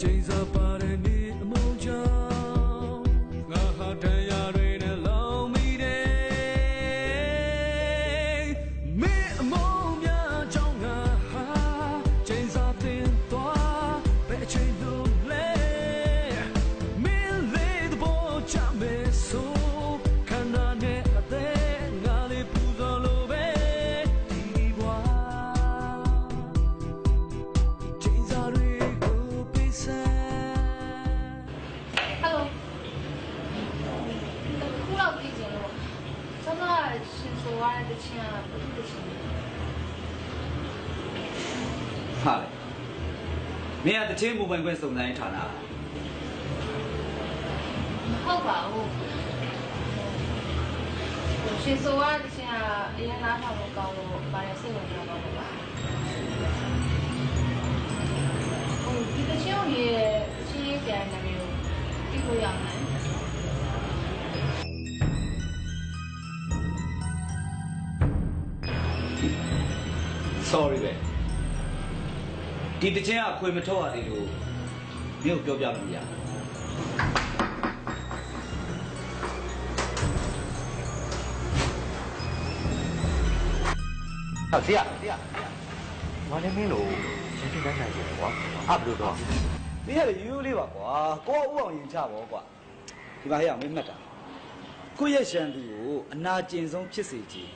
ချိန်စာပါတဲ့ တဲ့တခြင်းကဘယ်သူတခြင်းလဲဟာလေမင်းကတချင်းမူပိုင်ခွင့်စုံစမ်းရေးဌာနမဟုတ်ပါဘူးရှင်ဆိုရတဲ့တခြင်းကအရင်နားထောင်လို့ကောင်းလို့ဗာရစိတ်ဝင်စားတော့ပါဟိုဒီတခြင်းကိုရေးတဲ့ချင်းရေးပြန်နာမည်ကိုသိလို့ရမယ် sorry ပဲဒီတချင်းကခွေမထုတ်ရသေးလို့မင်းကိုပြောပြလို့မရဘူးဟောဆရာဆရာဘာလဲမင်းလို့ရင်းတင်တိုင်းနိုင်တယ်ကွာအဘလို့တော့မင်းကလေရိုးရိုးလေးပါကွာကိုကဥအောင်ရင်ချပါကွာဒီမှာဟဲ့အောင်မင်းမှတ်တာကိုယ့်ရဲ့ရှန်သူကိုအနာကျင်ဆုံးဖြစ်စေခြင်း